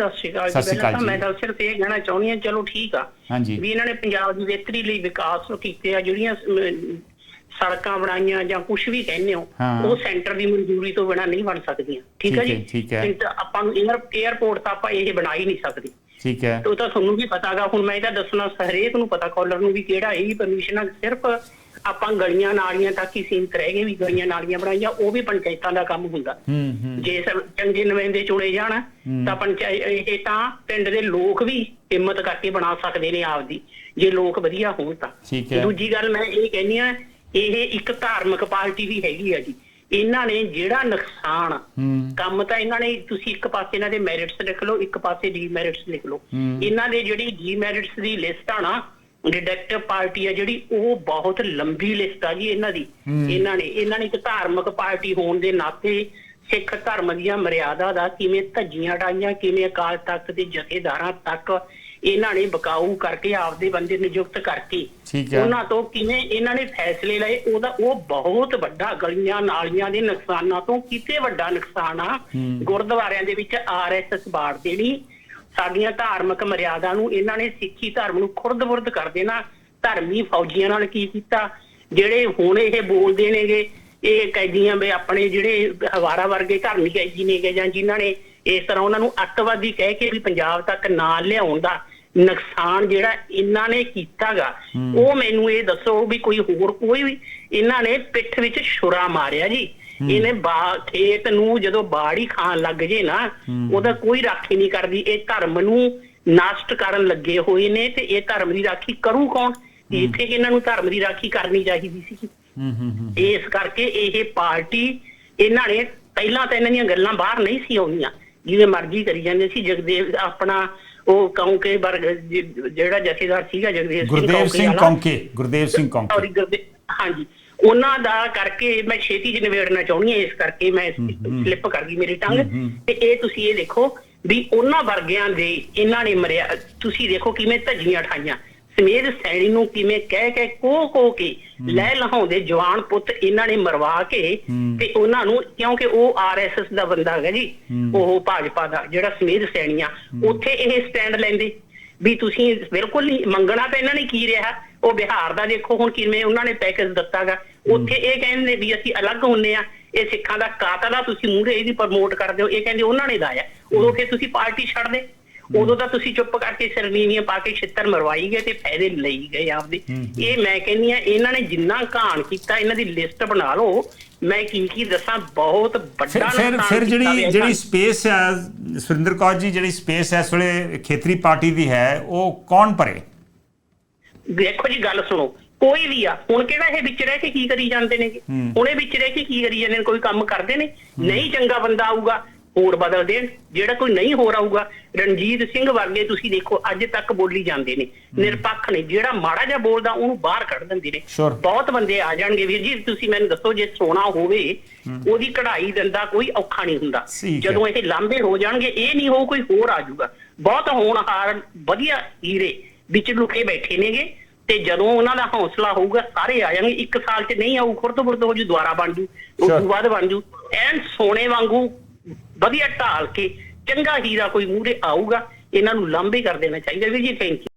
ਸਤਿ ਸ਼੍ਰੀ ਅਕਾਲ ਸਤਿ ਸ਼੍ਰੀ ਅਕਾਲ ਤਾਂ ਜੀ। ਮੈਂ ਤਾਂ ਸਿਰਫ ਇਹ ਕਹਿਣਾ ਚਾਹੁੰਦੀ ਹਾਂ ਚਲੋ ਠੀਕ ਆ। ਵੀ ਇਹਨਾਂ ਨੇ ਪੰਜਾਬ ਦੀ ਬਿਹਤਰੀ ਲਈ ਵਿਕਾਸ ਕੀਤੇ ਆ ਜਿਹੜੀਆਂ ਸੜਕਾਂ ਬਣਾਈਆਂ ਜਾਂ ਕੁਝ ਵੀ ਕਹਿੰਦੇ ਹੋ। ਉਹ ਸੈਂਟਰ ਦੀ ਮਨਜ਼ੂਰੀ ਤੋਂ ਬਿਨਾਂ ਨਹੀਂ ਬਣ ਸਕਦੀਆਂ। ਠੀਕ ਹੈ ਜੀ ਤਾਂ ਆਪਾਂ ਨੂੰ 에ਅਰਪੋਰਟ ਤਾਂ ਆਪਾਂ ਇਹ ਬਣਾ ਹੀ ਨਹੀਂ ਸਕਦੇ। ਠੀਕ ਹੈ। ਤੇ ਉਹ ਤਾਂ ਤੁਹਾਨੂੰ ਵੀ ਪਤਾਗਾ ਹੁਣ ਮੈਂ ਇਹਦਾ ਦੱਸਣਾ ਹਰੇਕ ਨੂੰ ਪਤਾ ਕਾਲਰ ਨੂੰ ਵੀ ਕਿਹੜਾ ਇਹ ਪਰਮਿਸ਼ਨ ਆ ਸਿਰਫ ਆਪਾਂ ਗਲੀਆਂ ਨਾਲੀਆਂ ਤੱਕ ਹੀ ਸੀਮਤ ਰਹਿ ਗਏ ਵੀ ਗਲੀਆਂ ਨਾਲੀਆਂ ਬਣਾਈਆਂ ਉਹ ਵੀ ਪੰਚਾਇਤਾਂ ਦਾ ਕੰਮ ਹੁੰਦਾ। ਜੇ ਚੰਗੇ ਨੁਮਾਇੰਦੇ ਚੁਣੇ ਜਾਣ ਤਾਂ ਪੰਚਾਇਤ ਇਹ ਤਾਂ ਪਿੰਡ ਦੇ ਲੋਕ ਵੀ ਹਿੰਮਤ ਕਰਕੇ ਬਣਾ ਸਕਦੇ ਨੇ ਆਪਦੀ। ਜੇ ਲੋਕ ਵਧੀਆ ਹੋਣ ਤਾਂ। ਦੂਜੀ ਗੱਲ ਮੈਂ ਇਹ ਕਹਿੰਦੀ ਆ ਇਹ ਇੱਕ ਧਾਰਮਿਕ ਪਾਰਟੀ ਵੀ ਹੈਗੀ ਆ ਜੀ। ਇਹਨਾਂ ਨੇ ਜਿਹੜਾ ਨੁਕਸਾਨ ਕੰਮ ਤਾਂ ਇਹਨਾਂ ਨੇ ਤੁਸੀਂ ਇੱਕ ਪਾਸੇ ਇਹਨਾਂ ਦੇ ਮੈਰਿਟਸ ਲਿਖ ਲਓ ਇੱਕ ਪਾਸੇ ਡੀਮੈਰਿਟਸ ਲਿਖ ਲਓ। ਇਹਨਾਂ ਦੇ ਜਿਹੜੀ ਡੀਮੈਰਿਟਸ ਦੀ ਲਿਸਟ ਆ ਨਾ ਡਿਡਕਟਿਵ ਪਾਰਟੀ ਆ ਜਿਹੜੀ ਉਹ ਬਹੁਤ ਲੰਬੀ ਲਿਸਟ ਆ ਜੀ ਇਹਨਾਂ ਦੀ। ਇਹਨਾਂ ਨੇ ਇਹਨਾਂ ਨੇ ਇੱਕ ਧਾਰਮਿਕ ਪਾਰਟੀ ਹੋਣ ਦੇ ਨਾਤੇ ਸਿੱਖ ਧਰਮ ਦੀਆਂ ਮਰਿਆਦਾ ਦਾ ਕਿਵੇਂ ਧੱਜੀਆਂ ਡਾਈਆਂ ਕਿਵੇਂ ਅਕਾਲ ਤਖਤ ਦੇ ਜਥੇਦਾਰਾਂ ਤੱਕ ਇਹਨਾਂ ਨੇ ਬਕਾਊ ਕਰਕੇ ਆਪਦੇ ਬੰਦੇ ਨਿਯੁਕਤ ਕਰਕੇ। ਉਹਨਾਂ ਤੋਂ ਕਿਵੇਂ ਇਹਨਾਂ ਨੇ ਫੈਸਲੇ ਲਏ ਉਹਦਾ ਉਹ ਬਹੁਤ ਵੱਡਾ ਗਲੀਆਂ ਨਾਲੀਆਂ ਦੇ ਨੁਕਸਾਨਾਂ ਤੋਂ ਕਿਤੇ ਵੱਡਾ ਨੁਕਸਾਨ ਆ। ਗੁਰਦੁਆਰਿਆਂ ਦੇ ਵਿੱਚ ਆਰਐਸਐਸ ਬਾੜ ਦੇਣੀ ਸਾਡੀਆਂ ਧਾਰਮਿਕ ਮਰਿਆਦਾ ਨੂੰ ਇਹਨਾਂ ਨੇ ਸਿੱਖੀ ਧਰਮ ਨੂੰ ਖੁਰਦ-ਬੁਰਦ ਕਰ ਦੇਣਾ। ਧਰਮੀ ਫੌਜੀਆਂ ਨਾਲ ਕੀ ਕੀਤਾ? ਜਿਹੜੇ ਹੁਣ ਇਹ ਬੋਲਦੇ ਨੇਗੇ ਇਹ ਕੈਦੀਆਂ ਵੀ ਆਪਣੇ ਜਿਹੜੇ ਹਵਾਰਾ ਵਰਗੇ ਧਰਮੀ ਕੈਦੀ ਨੇਗੇ ਜਾਂ ਜਿਨ੍ਹਾਂ ਨੇ ਇਸ ਤਰ੍ਹਾਂ ਉਹਨਾਂ ਨੂੰ ਅੱਤਵਾਦੀ ਕਹਿ ਕੇ ਵੀ ਪੰਜਾਬ ਤੱਕ ਨਾ ਲਿਆਉਣ ਦਾ ਨੁਕਸਾਨ ਜਿਹੜਾ ਇਹਨਾਂ ਨੇ ਕੀਤਾਗਾ ਉਹ ਮੈਨੂੰ ਇਹ ਦੱਸੋ ਵੀ ਕੋਈ ਹੋਰ ਕੋਈ ਵੀ ਇਹਨਾਂ ਨੇ ਪਿੱਠ ਵਿੱਚ ਛੁਰਾ ਮਾਰਿਆ ਜੀ। ਇਹਨੇ ਬਾ ਖੇਤ ਨੂੰ ਜਦੋਂ ਬਾੜੀ ਖਾਣ ਲੱਗ ਜੇ ਨਾ ਉਹਦਾ ਕੋਈ ਰਾਖੀ ਨਹੀਂ ਕਰਦੀ। ਇਹ ਧਰਮ ਨੂੰ ਨਸ਼ਟ ਕਰਨ ਲੱਗੇ ਹੋਏ ਨੇ ਤੇ ਇਹ ਧਰਮ ਦੀ ਰਾਖੀ ਕਰੂ ਕੌਣ? ਇੱਥੇ ਇਹਨਾਂ ਨੂੰ ਧਰਮ ਦੀ ਰਾਖੀ ਕਰਨੀ ਚਾਹੀਦੀ ਸੀ। ਹੂੰ ਹੂੰ ਹੂੰ ਇਸ ਕਰਕੇ ਇਹ ਪਾਰਟੀ ਇਹਨਾਂ ਨੇ ਪਹਿਲਾਂ ਤਾਂ ਇਹਨਾਂ ਦੀਆਂ ਗੱਲਾਂ ਬਾਹਰ ਨਹੀਂ ਸੀ ਆਉਂਦੀਆਂ। ਜਿਵੇਂ ਮਰਜ਼ੀ ਕਰੀ ਜਾਂਦੇ ਸੀ। ਜਗਦੇਵ ਆਪਣਾ ਉਹ ਕੌਂਕੇ ਵਰਗ ਜਿਹੜਾ ਜਥੇਦਾਰ ਸੀਗਾ ਜਗਦੇਵ ਸਿੰਘ ਗੁਰਦੇਵ ਕੌਂਕੇ ਸਿੰਘ ਵਾਲਾ। ਕੌਂਕੇ ਗੁਰਦੇਵ ਸਿੰਘ ਕੌਂਕੇ। ਹਾਂਜੀ। ਉਹਨਾਂ ਦਾ ਕਰਕੇ ਮੈਂ ਛੇਤੀ ਚ ਨਿਬੇੜਨਾ ਚਾਹੁੰਦੀ ਹਾਂ ਇਸ ਕਰਕੇ ਮੈਂ ਸਲਿੱਪ ਕਰ ਗਈ ਮੇਰੀ ਟੰਗ। ਤੇ ਇਹ ਤੁਸੀਂ ਇਹ ਦੇਖੋ ਵੀ ਉਹਨਾਂ ਵਰਗਿਆਂ ਦੇ ਇਹਨਾਂ ਨੇ ਮਰਿਆ ਤੁਸੀਂ ਦੇਖੋ ਕਿਵੇਂ ਧੱਜੀਆਂ ਠਾਈਆਂ। ਸਮੇਧ ਸੈਣੀ ਨੂੰ ਕਿਵੇਂ ਕਹਿ ਕੇ ਕੋ ਕੋ ਕੇ ਲੈ ਲਹਾਉਂਦੇ ਜਵਾਨ ਪੁੱਤ ਇਹਨਾਂ ਨੇ ਮਰਵਾ ਕੇ ਤੇ ਉਹਨਾਂ ਨੂੰ ਕਿਉਂਕਿ ਉਹ ਆਰਐਸਐਸ ਦਾ ਬੰਦਾ ਹੈਗਾ ਜੀ ਉਹ ਭਾਜਪਾ ਦਾ ਜਿਹੜਾ ਸਮੇਧ ਸੈਣੀ ਆ ਉੱਥੇ ਇਹ ਸਟੈਂਡ ਲੈਂਦੇ ਵੀ ਤੁਸੀਂ ਬਿਲਕੁਲ ਨਹੀਂ ਮੰਗਣਾ ਤਾਂ ਇਹਨਾਂ ਨੇ ਕੀ ਰਿਹਾ ਉਹ ਬਿਹਾਰ ਦਾ ਦੇਖੋ ਹੁਣ ਕਿਵੇਂ ਉਹਨਾਂ ਨੇ ਪੈਕੇਜ ਦਿੱਤਾਗਾ। ਉੱਥੇ ਇਹ ਕਹਿੰਦੇ ਵੀ ਅਸੀਂ ਅਲੱਗ ਹੁੰਨੇ ਆ ਇਹ ਸਿੱਖਾਂ ਦਾ ਕਾਤਲ ਆ ਤੁਸੀਂ ਮੂਹਰੇ ਇਹਦੀ ਪ੍ਰਮੋਟ ਕਰਦੇ ਹੋ ਇਹ ਕਹਿੰਦੇ ਉਹਨਾਂ ਨੇ ਲਾਇਆ। ਉਦੋਂ ਫਿਰ ਤੁਸੀਂ ਪਾਰਟੀ ਛੱਡ ਦੇ। ਉਦੋਂ ਤਾਂ ਤੁਸੀਂ ਚੁੱਪ ਕਰਕੇ ਸਰਨੀਵੀਆਂ ਪਾ ਕੇ ਛਿੱਤਰ ਮਰਵਾਈ ਗਏ ਤੇ ਫਾਇਦੇ ਲਈ ਗਏ ਆਪਦੇ। ਇਹ ਮੈਂ ਕਹਿੰਦੀ ਆ ਇਹਨਾਂ ਨੇ ਜਿੰਨਾ ਘਾਣ ਕੀਤਾ ਇਹਨਾਂ ਦੀ ਲਿਸਟ ਬਣਾ ਲਓ। ਮੈਂ ਕੀ ਕੀ ਦੱਸਾਂ ਬਹੁਤ ਵੱਡਾ ਫਿਰ ਫਿਰ ਜਿਹੜੀ ਜਿਹੜੀ ਸਪੇਸ ਹੈ ਸੁਰਿੰਦਰ ਕੌਰ ਜੀ ਜਿਹੜੀ ਸਪੇਸ ਹੈ ਇਸ ਵੇਲੇ ਖੇਤਰੀ ਪਾਰਟੀ ਦੀ ਹੈ ਉਹ ਕੌਣ ਭਰੇ? ਦੇਖੋ ਜੀ ਗੱਲ ਸੁਣੋ। ਕੋਈ ਵੀ ਆ ਹੁਣ ਕਿਹੜਾ ਇਹ ਵਿੱਚ ਰਹਿ ਕੇ ਕੀ ਕਰੀ ਜਾਂਦੇ ਨੇ ਹੁਣ ਇਹ ਵਿੱਚ ਰਹਿ ਕੇ ਕੀ ਕਰੀ ਜਾਂਦੇ ਨੇ ਕੋਈ ਕੰਮ ਕਰਦੇ ਨੇ? ਨਹੀਂ ਚੰਗਾ ਬੰਦਾ ਆਊਗਾ ਹੋਰ ਬਦਲ ਦੇਣ। ਜਿਹੜਾ ਕੋਈ ਨਹੀਂ ਹੋਰ ਆਊਗਾ ਰਣਜੀਤ ਸਿੰਘ ਵਰਗੇ ਤੁਸੀਂ ਦੇਖੋ ਅੱਜ ਤੱਕ ਬੋਲੀ ਜਾਂਦੇ ਨੇ। ਨਿਰਪੱਖ ਨੇ ਜਿਹੜਾ ਮਾੜਾ ਜਿਹਾ ਬੋਲਦਾ ਉਹਨੂੰ ਬਾਹਰ ਕੱਢ ਦਿੰਦੇ ਨੇ. ਬਹੁਤ ਬੰਦੇ ਆ ਜਾਣਗੇ ਵੀਰ ਜੀ ਤੁਸੀਂ ਮੈਨੂੰ ਦੱਸੋ ਜੇ ਸੋਨਾ ਹੋਵੇ ਉਹਦੀ ਕਢਾਈ ਦਿੰਦਾ ਕੋਈ ਔਖਾ ਨਹੀਂ ਹੁੰਦਾ। ਜਦੋਂ ਇਹ ਲਾਂਬੇ ਹੋ ਜਾਣਗੇ ਇਹ ਨਹੀਂ ਹੋ ਕੋਈ ਹੋਰ ਆ ਜਾਊਗਾ। ਬਹੁਤ ਹੋਣਹਾਰ ਵਧੀਆ ਹੀਰੇ ਵਿੱਚ ਲੁਕੇ ਬੈਠੇ ਨੇਗੇ। ਤੇ ਜਦੋਂ ਉਹਨਾਂ ਦਾ ਹੌਸਲਾ ਹੋਊਗਾ ਸਾਰੇ ਆ ਜਾਣਗੇ। ਇੱਕ ਸਾਲ 'ਚ ਨਹੀਂ ਆਊ ਖੁਰਦ ਬੁਰਦ ਹੋ ਜੂ ਦੁਆਰਾ ਬਣ ਜੂ ਉਸ. ਤੋਂ ਬਾਅਦ ਬਣ ਜੂ। ਐਨ ਸੋਨੇ ਵਾਂਗੂ ਵਧੀਆ ਢਾਲ ਕੇ ਚੰਗਾ ਹੀਰਾ ਕੋਈ ਮੂਹਰੇ ਆਊਗਾ ਇਹਨਾਂ ਨੂੰ ਲਾਂਬੇ ਕਰ ਦੇਣਾ ਚਾਹੀਦਾ। ਵੀਰ ਜੀ ਥੈਂਕ ਯੂ